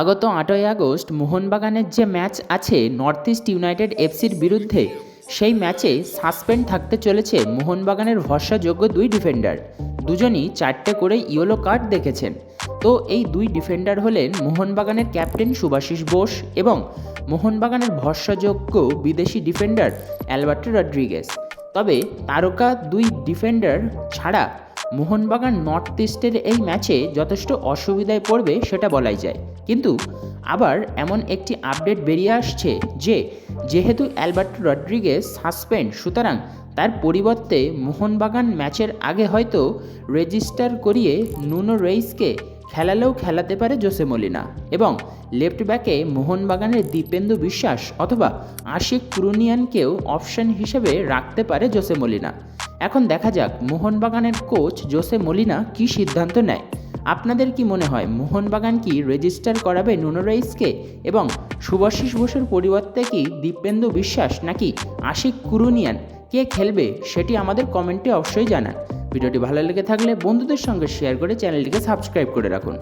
আগত আটই আগস্ট মোহনবাগানের যে ম্যাচ আছে নর্থ ইস্ট ইউনাইটেড এফসির বিরুদ্ধে, সেই ম্যাচে সাসপেন্ড থাকতে চলেছে মোহনবাগানের ভরসাযোগ্য দুই ডিফেন্ডার। দুজনই চারটে করে ইয়েলো কার্ড দেখেছেন। তো এই দুই ডিফেন্ডার হলেন মোহনবাগানের ক্যাপ্টেন সুভাশিস বোস এবং মোহনবাগানের ভরসাযোগ্য বিদেশি ডিফেন্ডার অ্যালবার্টো রড্রিগেস। তবে তারকা দুই ডিফেন্ডার ছাড়া মোহনবাগান নর্থ ইস্টের এই ম্যাচে যথেষ্ট অসুবিধায় পড়বে সেটা বলাই যায়। কিন্তু আবার এমন একটি আপডেট বেরিয়ে আসছে যে, যেহেতু অ্যালবার্টো রড্রিগেজ সাসপেন্ড, সুতরাং তার পরিবর্তে মোহনবাগান ম্যাচের আগে হয়তো রেজিস্টার করিয়ে নুনো রেইসকে খেলালেও খেলাতে পারে জোসে মলিনা এবং লেফট ব্যাকে মোহনবাগানের দীপেন্দু বিশ্বাস অথবা আশিক ক্রুনিয়ানকেও অপশন হিসেবে রাখতে পারে জোসে মলিনা। এখন দেখা যাক মোহনবাগানের কোচ জোসে মলিনা কী সিদ্ধান্ত নেয়। আপনাদের কি মনে হয় মোহনবাগান কি রেজিস্টার করাবে নুনো রাইসকে এবং শুভাশিস বোসের পরিবর্তে কি দীপেন্দু বিশ্বাস নাকি আশিক কুরুনিয়ান কে খেলবে সেটি আমাদের কমেন্টে অবশ্যই জানান। ভিডিওটি ভালো লেগে থাকলে বন্ধুদের সঙ্গে শেয়ার করে চ্যানেলটিকে সাবস্ক্রাইব করে রাখুন।